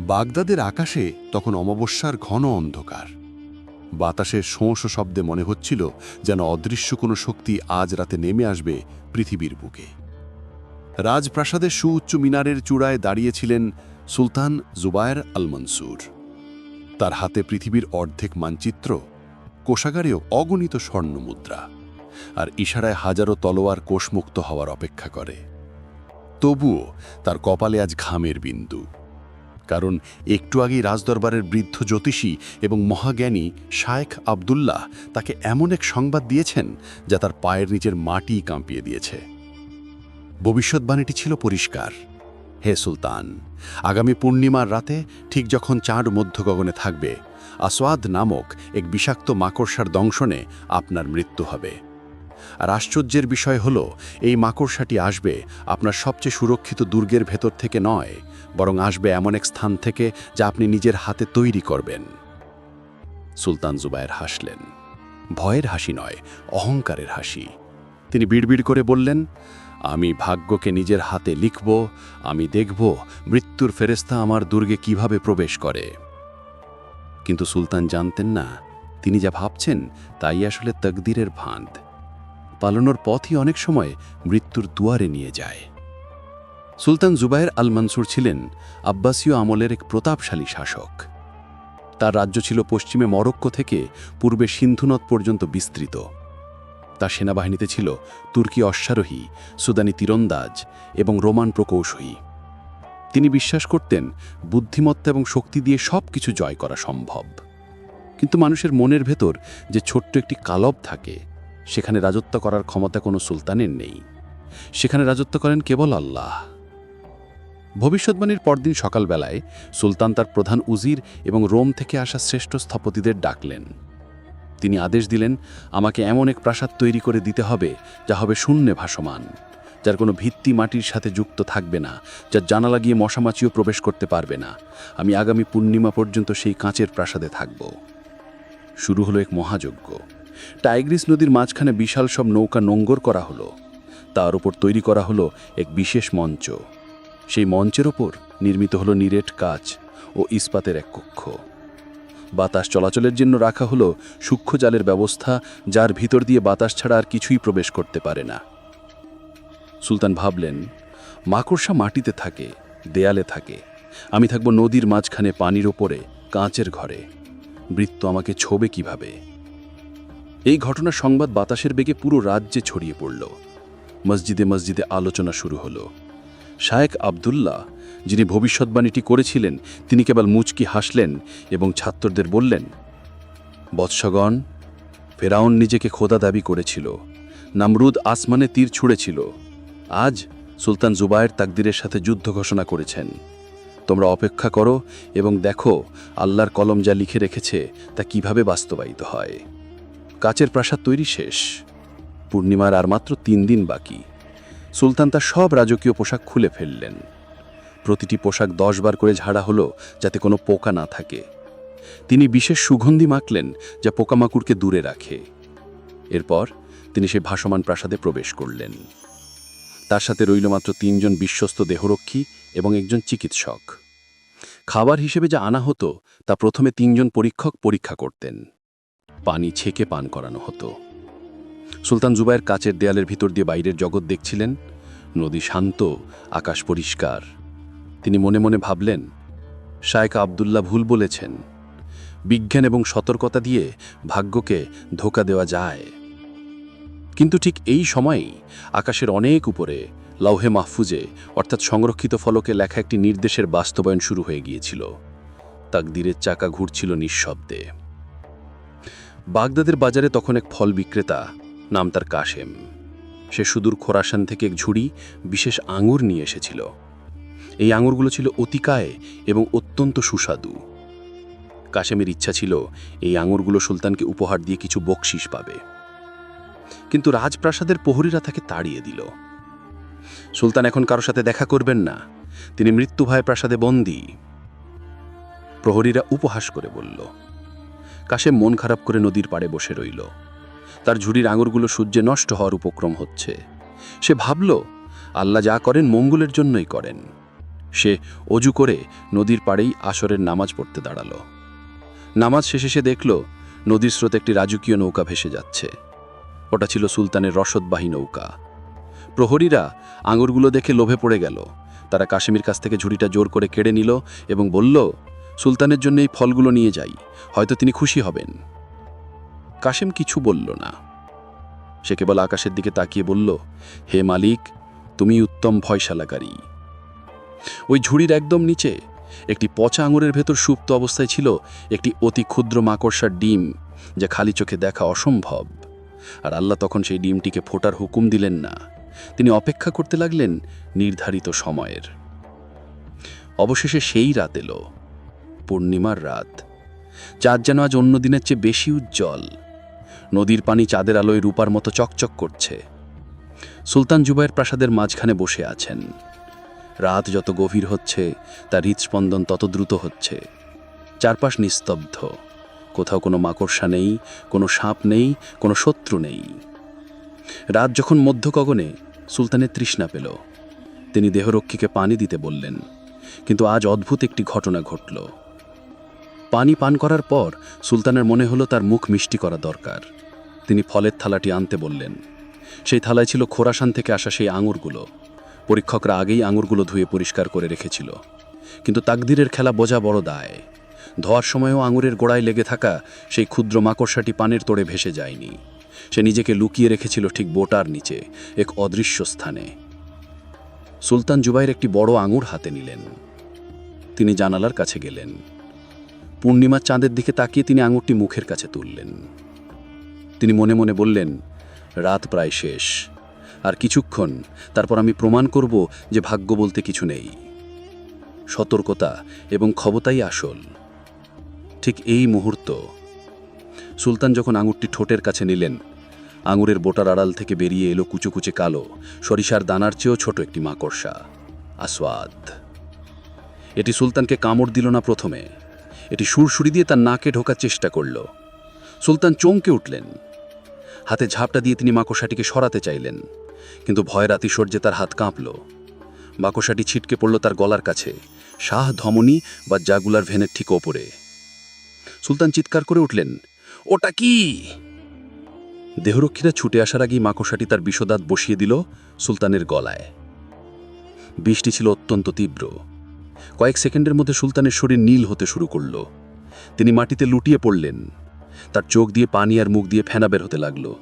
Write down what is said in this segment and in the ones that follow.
বাগদাদের আকাশে তখন অমাবস্যার ঘন অন্ধকার। বাতাসের শোঁস শব্দে মনে হচ্ছিল যেন অদৃশ্য কোনো শক্তি আজ রাতে নেমে আসবে পৃথিবীর বুকে। রাজপ্রাসাদের সুউচ্চ মিনারের চূড়ায় দাঁড়িয়েছিলেন সুলতান জুবায়ের আল মনসুর তার হাতে পৃথিবীর অর্ধেক মানচিত্র, কোষাগারেও অগণিত স্বর্ণ মুদ্রা আর ইশারায় হাজারো তলোয়ার কোষমুক্ত হওয়ার অপেক্ষা করে। তবুও তার কপালে আজ ঘামের বিন্দু। কারণ একটু আগেই রাজদরবারের বৃদ্ধ জ্যোতিষী এবং মহাজ্ঞানী শায়েখ আবদুল্লাহ তাকে এমন এক সংবাদ দিয়েছেন যা তার পায়ের নিচের মাটি কাঁপিয়ে দিয়েছে। ভবিষ্যৎবাণীটি ছিল পরিষ্কার। হে সুলতান, আগামী পূর্ণিমার রাতে ঠিক যখন চাঁদ মধ্য গগনে থাকবে, আসওয়াদ নামক এক বিষাক্ত মাকড়সার দংশনে আপনার মৃত্যু হবে। আর আশ্চর্যের বিষয় হল, এই মাকড়সাটি আসবে আপনার সবচেয়ে সুরক্ষিত দুর্গের ভেতর থেকে নয় বরং আসবে এমন এক স্থান থেকে যা আপনি নিজের হাতে তৈরি করবেন। সুলতান জুবায়ের হাসলেন। ভয়ের হাসি নয়, অহংকারের হাসি। তিনি বিড়বিড় করে বললেন, আমি ভাগ্যকে নিজের হাতে লিখব, আমি দেখব মৃত্যুর ফেরেস্তা আমার দুর্গে কীভাবে প্রবেশ করে। কিন্তু সুলতান জানতেন না, তিনি যা ভাবছেন তাই আসলে তকদিরের ভাঁদ। পালানোর পথই অনেক সময় মৃত্যুর দুয়ারে নিয়ে যায়। সুলতান জুবায়ের আল মনসুর ছিলেন আব্বাসীয় আমলের এক প্রতাপশালী শাসক। তার রাজ্য ছিল পশ্চিমে মরক্কো থেকে পূর্বে সিন্ধুনদ পর্যন্ত বিস্তৃত। তার সেনাবাহিনীতে ছিল তুর্কি অশ্বারোহী, সুদানি তীরন্দাজ এবং রোমান প্রকৌশলী তিনি বিশ্বাস করতেন বুদ্ধিমত্তা এবং শক্তি দিয়ে সব কিছু জয় করা সম্ভব। কিন্তু মানুষের মনের ভেতর যে ছোট্ট একটি কালব থাকে, সেখানে রাজত্ব করার ক্ষমতা কোনো সুলতানের নেই। সেখানে রাজত্ব করেন কেবল আল্লাহ। ভবিষ্যৎবাণীর পরদিন সকালবেলায় সুলতান তার প্রধান উজির এবং রোম থেকে আসা শ্রেষ্ঠ স্থপতিদের ডাকলেন। তিনি আদেশ দিলেন, আমাকে এমন এক প্রাসাদ তৈরি করে দিতে হবে, যা হবে শূন্যে ভাসমান, যার কোনো ভিত্তি মাটির সাথে যুক্ত থাকবে না যার জানালা গিয়ে মশামাছিও প্রবেশ করতে পারবে না। আমি আগামী পূর্ণিমা পর্যন্ত সেই কাঁচের প্রাসাদে থাকব। শুরু হলো এক মহাযজ্ঞ। টাইগ্রিস নদীর মাঝখানে বিশাল সব নৌকা নোঙ্গর করা হলো। তার ওপর তৈরি করা হলো এক বিশেষ মঞ্চ। সেই মঞ্চের ওপর নির্মিত হলো নিরেট কাচ ও ইস্পাতের এক কক্ষ। বাতাস চলাচলের জন্য রাখা হলো সূক্ষ্ম জালের ব্যবস্থা যার ভিতর দিয়ে বাতাস ছাড়া আর কিছুই প্রবেশ করতে পারে না। সুলতান ভাবলেন, মাকড়সা মাটিতে থাকে, দেয়ালে থাকে। আমি থাকব নদীর মাঝখানে পানির ওপরে, কাঁচের ঘরে। বৃত্ত আমাকে ছোবে কীভাবে? এই ঘটনার সংবাদ বাতাসের বেগে পুরো রাজ্যে ছড়িয়ে পড়ল। মসজিদে মসজিদে আলোচনা শুরু হলো। শায়েক আবদুল্লাহ, যিনি ভবিষ্যৎবাণীটি করেছিলেন, তিনি কেবল মুচকি হাসলেন এবং ছাত্রদের বললেন, বৎসগণ, ফেরাউন নিজেকে খোদা দাবি করেছিল, নামরুদ আসমানে তীর ছুঁড়েছিল, আজ সুলতান জুবায়ের তাকদিরের সাথে যুদ্ধ ঘোষণা করেছেন। তোমরা অপেক্ষা করো এবং দেখো আল্লাহর কলম যা লিখে রেখেছে, তা কীভাবে বাস্তবায়িত হয়। কাচের প্রাসাদ তৈরি শেষ, পূর্ণিমার আর মাত্র তিন দিন বাকি। সুলতান তার সব রাজকীয় পোশাক খুলে ফেললেন। প্রতিটি পোশাক দশ বার করে ঝাড়া হলো যাতে কোনো পোকা না থাকে। তিনি বিশেষ সুগন্ধি মাখলেন যা পোকামাকুড়কে দূরে রাখে। এরপর তিনি সে ভাসমান প্রাসাদে প্রবেশ করলেন। তার সাথে রইল মাত্র তিনজন বিশ্বস্ত দেহরক্ষী এবং একজন চিকিৎসক। খাবার হিসেবে যা আনা হতো তা প্রথমে তিনজন পরীক্ষক পরীক্ষা করতেন। পানি ছেঁকে পান করানো হতো। সুলতান জুবায়ের কাচের দেয়ালের ভিতর দিয়ে বাইরের জগৎ দেখছিলেন। নদী শান্ত, আকাশ পরিষ্কার। তিনি মনে মনে ভাবলেন শায়েক আবদুল্লাহ ভুল বলেছেন। বিজ্ঞান এবং সতর্কতা দিয়ে ভাগ্যকে ধোকা দেওয়া যায়। কিন্তু ঠিক এই সময়েই আকাশের অনেক উপরে, লৌহে মাহফুজে, অর্থাৎ সংরক্ষিত ফলকে লেখা একটি নির্দেশের বাস্তবায়ন শুরু হয়ে গিয়েছিল। তাকদিরের চাকা ঘুরছিল নিঃশব্দে। বাগদাদের বাজারে তখন এক ফল বিক্রেতা নাম তার কাশেম। সে সুদূর খোরাসান থেকে এক ঝুড়ি বিশেষ আঙুর নিয়ে এসেছিল। এই আঙুরগুলো ছিল অতিকায় এবং অত্যন্ত সুস্বাদু। কাশেমের ইচ্ছা ছিল এই আঙুরগুলো সুলতানকে উপহার দিয়ে কিছু বকশিস পাবে। কিন্তু রাজপ্রাসাদের প্রহরীরা তাকে তাড়িয়ে দিল। সুলতান এখন কারও সাথে দেখা করবেন না। তিনি মৃত্যু ভয় প্রাসাদে বন্দী। প্রহরীরা উপহাস করে বলল, কাশেম মন খারাপ করে নদীর পাড়ে বসে রইল। তার ঝুড়ির আঙুরগুলো সূর্যে নষ্ট হওয়ার উপক্রম হচ্ছে। সে ভাবল, আল্লাহ যা করেন মঙ্গলের জন্যই করেন। সে অজু করে নদীর পাড়েই আসরের নামাজ পড়তে দাঁড়াল। নামাজ শেষে সে দেখল, নদীর স্রোতে একটি রাজকীয় নৌকা ভেসে যাচ্ছে। ওটা ছিল সুলতানের রসদবাহী নৌকা। প্রহরীরা আঙুরগুলো দেখে লোভে পড়ে গেল। তারা কাশ্মীর কাছ থেকে ঝুড়িটা জোর করে কেড়ে নিল এবং বলল, সুলতানের জন্য এই ফলগুলো নিয়ে যাই, হয়তো তিনি খুশি হবেন। কাশেম কিছু বলল না। সে কেবল আকাশের দিকে তাকিয়ে বলল, হে মালিক, তুমি উত্তম ভয়শালাকারী। ওই ঝুড়ির একদম নিচে একটি পচা আঙুরের ভেতর সুপ্ত অবস্থায় ছিল একটি অতি ক্ষুদ্র মাকড়সার ডিম, যা খালি চোখে দেখা অসম্ভব। আর আল্লাহ তখন সেই ডিমটিকে ফোটার হুকুম দিলেন না। তিনি অপেক্ষা করতে লাগলেন নির্ধারিত সময়ের। অবশেষে সেই রাত এলো, পূর্ণিমার রাত। চাঁদ যেন আজ অন্য দিনের চেয়ে বেশি উজ্জ্বল। নদীর পানি চাঁদের আলোয় রূপার মতো চকচক করছে। সুলতান জুবাইয়ের প্রাসাদের মাঝখানে বসে আছেন। রাত যত গভীর হচ্ছে, তার হৃদস্পন্দন তত দ্রুত হচ্ছে। চারপাশ নিস্তব্ধ। কোথাও কোনো মাকড়সা নেই, কোনো সাপ নেই, কোনো শত্রু নেই। রাত যখন মধ্য গগনে সুলতানের তৃষ্ণা পেল। তিনি দেহরক্ষীকে পানি দিতে বললেন, কিন্তু আজ অদ্ভুত একটি ঘটনা ঘটল। পানি পান করার পর সুলতানের মনে হলো তার মুখ মিষ্টি করা দরকার। তিনি ফলের থালাটি আনতে বললেন। সেই থালায় ছিল খোরাসান থেকে আসা সেই আঙুরগুলো। পরীক্ষকরা আগেই আঙুরগুলো ধুয়ে পরিষ্কার করে রেখেছিল। কিন্তু তাকদিরের খেলা বোঝা বড় দায়। ধোয়ার সময়ও আঙুরের গোড়ায় লেগে থাকা সেই ক্ষুদ্র মাকড়সাটি পানের তোড়ে ভেসে যায়নি। সে নিজেকে লুকিয়ে রেখেছিল ঠিক বোটার নিচে, এক অদৃশ্য স্থানে। সুলতান জুবাইর একটি বড় আঙুর হাতে নিলেন। তিনি জানালার কাছে গেলেন। পূর্ণিমার চাঁদের দিকে তাকিয়ে তিনি আঙুরটি মুখের কাছে তুললেন। তিনি মনে মনে বললেন, রাত প্রায় শেষ। আর কিছুক্ষণ, তারপর আমি প্রমাণ করব যে ভাগ্য বলতে কিছু নেই। সতর্কতা এবং ক্ষমতাই আসল। ঠিক এই মুহূর্ত। সুলতান যখন আঙুরটি ঠোঁটের কাছে নিলেন, আঙুরের বোটার আড়াল থেকে বেরিয়ে এলো কুচো কুচে কালো, সরিষার দানার চেয়েও ছোট একটি মাকড়সা, আসওয়াদ। এটি সুলতানকে কামড় দিল না প্রথমে। এটি সুরসুরি দিয়ে তার নাকে ঢোকার চেষ্টা করল। সুলতান চমকে উঠলেন। হাতে ঝাপটা দিয়ে তিনি মাকড়সাটিকে সরাতে চাইলেন। কিন্তু ভয়ের আতিশর্যে তার হাত কাঁপল। মাকড়সাটি ছিটকে পড়ল তার গলার কাছে। শাহ, ধমনী বা জাগুলার ভেনের ঠিক ওপরে। সুলতান চিৎকার করে উঠলেন, ওটা কি? দেহরক্ষীরা ছুটে আসার আগেই মাকড়সাটি তার বিষদাঁত বসিয়ে দিল সুলতানের গলায়। বৃষ্টি ছিল অত্যন্ত তীব্র। কয়েক সেকেন্ডের মধ্যে সুলতানের শরীর নীল হতে শুরু করল। তিনি মাটিতে লুটিয়ে পড়লেন। তার চোখ দিয়ে পানি আর মুখ দিয়ে ফেনা বের হতে লাগল।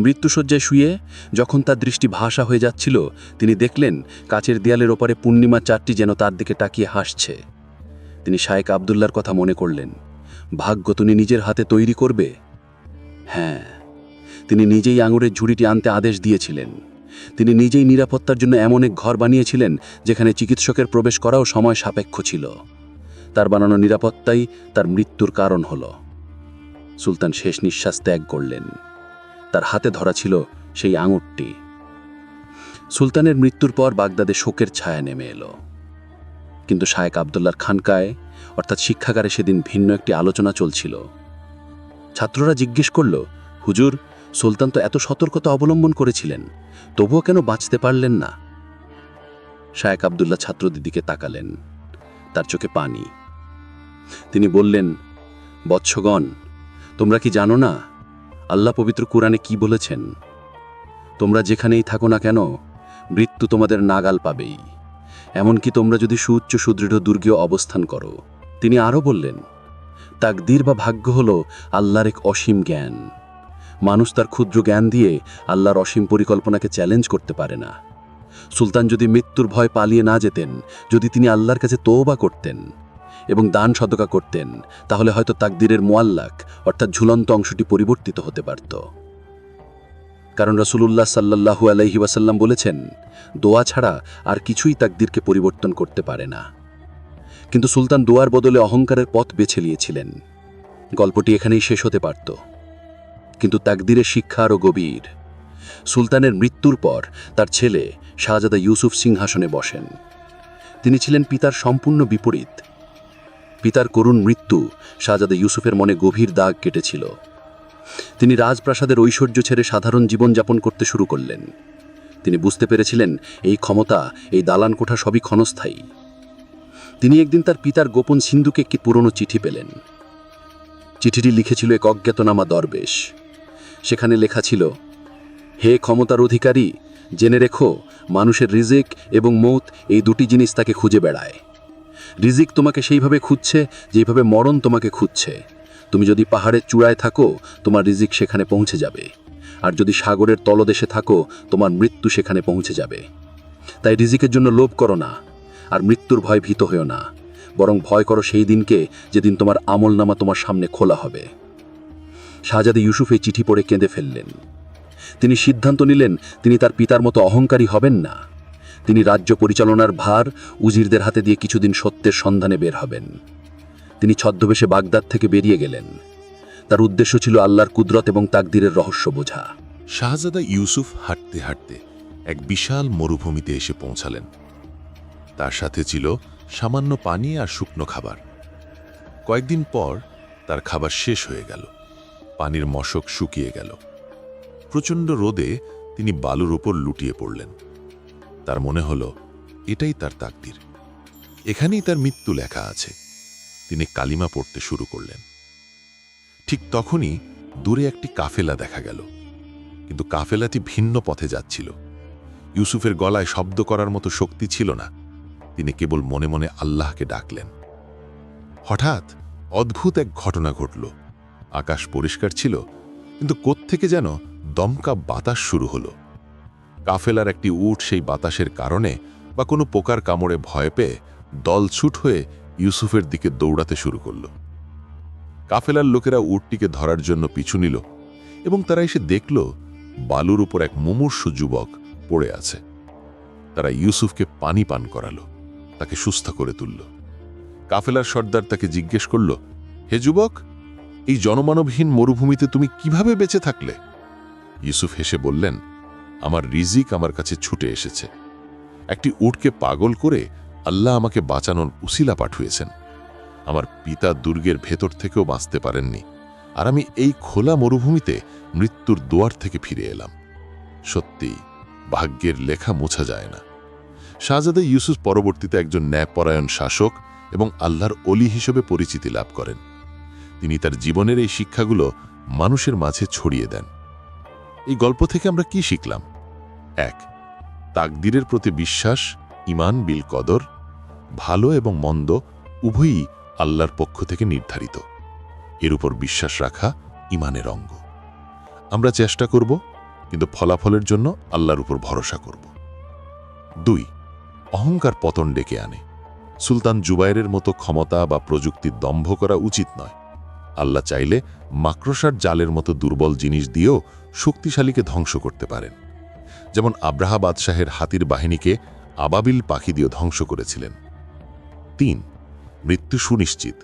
মৃত্যুসজ্জায় শুয়ে যখন তার দৃষ্টি ভাষা হয়ে যাচ্ছিল, তিনি দেখলেন কাচের দেয়ালের ওপারে পূর্ণিমা চারটি যেন তার দিকে তাকিয়ে হাসছে। তিনি শায়েক আবদুল্লার কথা মনে করলেন, ভাগ্য তুমি নিজের হাতে তৈরি করবে? হ্যাঁ। তিনি নিজেই আঙুরের ঝুড়িটি আনতে আদেশ দিয়েছিলেন। তিনি নিজেই নিরাপত্তার জন্য এমন এক ঘর বানিয়েছিলেন, যেখানে চিকিৎসকের প্রবেশ করাও সময় সাপেক্ষ ছিল। তার বানানো নিরাপত্তাই তার মৃত্যুর কারণ হল। সুলতান শেষ নিঃশ্বাস ত্যাগ করলেন। তার হাতে ধরা ছিল সেই আঙুরটি। সুলতানের মৃত্যুর পর বাগদাদে শোকের ছায়া নেমে এলো। কিন্তু শায়েক আবদুল্লার খানকায়, অর্থাৎ শিক্ষাগারে সেদিন ভিন্ন একটি আলোচনা চলছিল। ছাত্ররা জিজ্ঞেস করল, হুজুর, সুলতান তো এত সতর্কতা অবলম্বন করেছিলেন, তবুও কেন বাঁচতে পারলেন না? শায়েক আবদুল্লাহ ছাত্রদের দিকে তাকালেন। তার চোখে পানি। তিনি বললেন, বৎসগণ তোমরা কি জানো না, আল্লাহ পবিত্র কোরআনে কি বলেছেন? তোমরা যেখানেই থাকো না কেন, মৃত্যু তোমাদের নাগাল পাবেই। এমনকি তোমরা যদি সুউচ্চ সুদৃঢ় দুর্গেও অবস্থান করো, তিনি আরও বললেন, তাকদির বা ভাগ্য হল আল্লাহর এক অসীম জ্ঞান। মানুষ তার ক্ষুদ্র জ্ঞান দিয়ে আল্লাহর অসীম পরিকল্পনাকে চ্যালেঞ্জ করতে পারে না। সুলতান যদি মৃত্যুর ভয় পালিয়ে না যেতেন, যদি তিনি আল্লাহর কাছে তৌবা করতেন এবং দান সদকা করতেন, তাহলে হয়তো তাকদিরের মোয়াল্লাক অর্থাৎ ঝুলন্ত অংশটি পরিবর্তিত হতে পারত। কারণ রসুলুল্লাহ সাল্লাহু আলাইহি ওয়াসাল্লাম বলেছেন, দোয়া ছাড়া আর কিছুই তাকদিরকে পরিবর্তন করতে পারে না। কিন্তু সুলতান দোয়ার বদলে অহংকারের পথ বেছে নিয়েছিলেন। গল্পটি এখানেই শেষ হতে পারত। কিন্তু তাকদিরের শিক্ষা আরও গভীর। সুলতানের মৃত্যুর পর তার ছেলে শাহজাদা ইউসুফ সিংহাসনে বসেন। তিনি ছিলেন পিতার সম্পূর্ণ বিপরীত পিতার করুণ মৃত্যু শাহজাদা ইউসুফের মনে গভীর দাগ কেটেছিল। তিনি রাজপ্রাসাদের ঐশ্বর্য ছেড়ে সাধারণ জীবনযাপন করতে শুরু করলেন। তিনি বুঝতে পেরেছিলেন এই ক্ষমতা, এই দালান কোঠা সবই ক্ষণস্থায়ী। তিনি একদিন তার পিতার গোপন সিন্ধুকে একটি পুরনো চিঠি পেলেন। চিঠিটি লিখেছিল এক অজ্ঞাতনামা দরবেশ। সেখানে লেখা ছিল, হে ক্ষমতার অধিকারী, জেনে রেখো, মানুষের রিজিক এবং মৌত এই দুটি জিনিস তাকে খুঁজে বেড়ায়। রিজিক তোমাকে সেইভাবে খুঁজছে যেভাবে মরণ তোমাকে খুঁজছে। তুমি যদি পাহাড়ের চূড়ায় থাকো, তোমার রিজিক সেখানে পৌঁছে যাবে। আর যদি সাগরের তলদেশে থাকো, তোমার মৃত্যু সেখানে পৌঁছে যাবে। তাই রিজিকের জন্য লোভ করো না, আর মৃত্যুর ভয় ভীত হয়েও না। বরং ভয় করো সেই দিনকে যেদিন তোমার আমলনামা তোমার সামনে খোলা হবে। শাহজাদে ইউসুফ এই চিঠি পড়ে কেঁদে ফেললেন। তিনি সিদ্ধান্ত নিলেন, তিনি তার পিতার মতো অহংকারী হবেন না। তিনি রাজ্য পরিচালনার ভার উজিরদের হাতে দিয়ে কিছুদিন সত্যের সন্ধানে বের হবেন। তিনি ছদ্মবেশে বাগদাদ থেকে বেরিয়ে গেলেন। তার উদ্দেশ্য ছিল আল্লাহর কুদরত এবং তাকদিরের রহস্য বোঝা। শাহজাদা ইউসুফ হাঁটতে হাঁটতে এক বিশাল মরুভূমিতে এসে পৌঁছালেন। তার সাথে ছিল সামান্য পানি আর শুকনো খাবার। কয়েকদিন পর তার খাবার শেষ হয়ে গেল। পানির মশক শুকিয়ে গেল। প্রচণ্ড রোদে তিনি বালুর উপর লুটিয়ে পড়লেন। তার মনে হল, এটাই তার তাকদির। এখানেই তার মৃত্যু লেখা আছে। তিনি কালিমা পড়তে শুরু করলেন। ঠিক তখনই দূরে একটি কাফেলা দেখা গেল। কিন্তু কাফেলাটি ভিন্ন পথে যাচ্ছিল। ইউসুফের গলায় শব্দ করার মতো শক্তি ছিল না। তিনি কেবল মনে মনে আল্লাহকে ডাকলেন। হঠাৎ অদ্ভুত এক ঘটনা ঘটল। আকাশ পরিষ্কার ছিল, কিন্তু কোত্থেকে যেন দমকা বাতাস শুরু হলো। কাফেলার একটি উট সেই বাতাসের কারণে বা কোনো পোকার কামড়ে ভয় পেয়ে দলছুট হয়ে ইউসুফের দিকে দৌড়াতে শুরু করল। কাফেলার লোকেরা উটটিকে ধরার জন্য পিছু নিল এবং তারা এসে দেখল বালুর উপর এক মুমূর্ষ যুবক পড়ে আছে। তারা ইউসুফকে পানি পান করালো, তাকে সুস্থ করে তুলল। কাফেলার সর্দার তাকে জিজ্ঞেস করল, হে যুবক, এই জনমানবহীন মরুভূমিতে তুমি কীভাবে বেঁচে থাকলে? ইউসুফ হেসে বললেন আমার রিজিক আমার কাছে ছুটে এসেছে। একটি উটকে পাগল করে আল্লাহ আমাকে বাঁচানোর উসিলা পাঠিয়েছেন। আমার পিতা দুর্গের ভেতর থেকেও বাঁচতে পারেননি। আর আমি এই খোলা মরুভূমিতে মৃত্যুর দুয়ার থেকে ফিরে এলাম। সত্যিই ভাগ্যের লেখা মোছা যায় না। শাহজাদা ইউসুফ পরবর্তীতে একজন ন্যায়পরায়ণ শাসক এবং আল্লাহর অলি হিসেবে পরিচিতি লাভ করেন। তিনি তার জীবনের এই শিক্ষাগুলো মানুষের মাঝে ছড়িয়ে দেন। এই গল্প থেকে আমরা কি শিখলাম? এক, তাকদিরের প্রতি বিশ্বাস ইমান বিল কদর, ভালো এবং মন্দ উভয়ই আল্লাহর পক্ষ থেকে নির্ধারিত। এর উপর বিশ্বাস রাখা ইমানের অঙ্গ। আমরা চেষ্টা করব, কিন্তু ফলাফলের জন্য আল্লাহর উপর ভরসা করব। দুই, অহংকার পতন ডেকে আনে। সুলতান জুবাইরের মতো ক্ষমতা বা প্রযুক্তির দম্ভ করা উচিত নয়। আল্লাহ চাইলে মাকড়সার জালের মতো দুর্বল জিনিস দিয়েও শক্তিশালীকে ধ্বংস করতে পারেন। যেমন আব্রাহা বাদশাহের হাতির বাহিনীকে আবাবিল পাখি দিয়ে ধ্বংস করেছিলেন। তিন, মৃত্যু সুনিশ্চিত।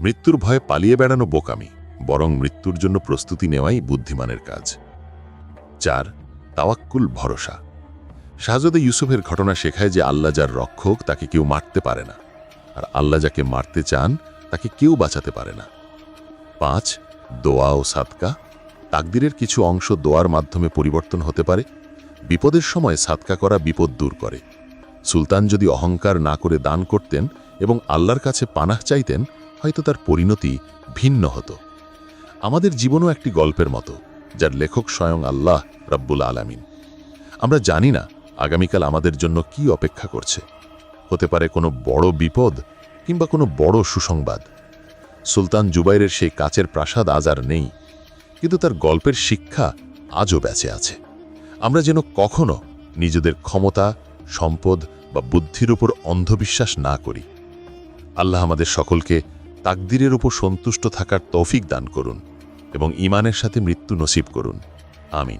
মৃত্যুর ভয়ে পালিয়ে বেড়ানো বোকামি, বরং মৃত্যুর জন্য প্রস্তুতি নেওয়াই বুদ্ধিমানের কাজ। চার, তাওয়াক্কুল ভরসা। শাহজাদা ইউসুফের ঘটনা শেখায় যে আল্লাহ যার রক্ষক, তাকে কেউ মারতে পারে না। আর আল্লাহ যাকে মারতে চান, তাকে কেউ বাঁচাতে পারে না। পাঁচ, দোয়া ও সাদকা। তাকদিরের কিছু অংশ দোয়ার মাধ্যমে পরিবর্তন হতে পারে। বিপদের সময় সাতকা করা বিপদ দূর করে। সুলতান যদি অহংকার না করে দান করতেন এবং আল্লাহর কাছে পানাহ চাইতেন, হয়তো তার পরিণতি ভিন্ন হতো। আমাদের জীবনও একটি গল্পের মতো, যার লেখক স্বয়ং আল্লাহ রব্বুল আলামিন। আমরা জানি না আগামীকাল আমাদের জন্য কি অপেক্ষা করছে। হতে পারে কোনো বড় বিপদ কিংবা কোনো বড় সুসংবাদ। সুলতান জুবাইরের সেই কাচের প্রাসাদ আজ আর নেই। কিন্তু তার গল্পের শিক্ষা আজও বেঁচে আছে। আমরা যেন কখনো নিজেদের ক্ষমতা, সম্পদ বা বুদ্ধির উপর অন্ধবিশ্বাস না করি। আল্লাহ আমাদের সকলকে তাকদিরের উপর সন্তুষ্ট থাকার তৌফিক দান করুন এবং ইমানের সাথে মৃত্যু নসিব করুন। আমিন।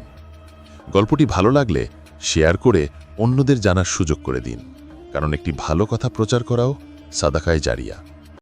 গল্পটি ভালো লাগলে শেয়ার করে অন্যদের জানার সুযোগ করে দিন। কারণ একটি ভালো কথা প্রচার করাও সাদাকায় জারিয়া।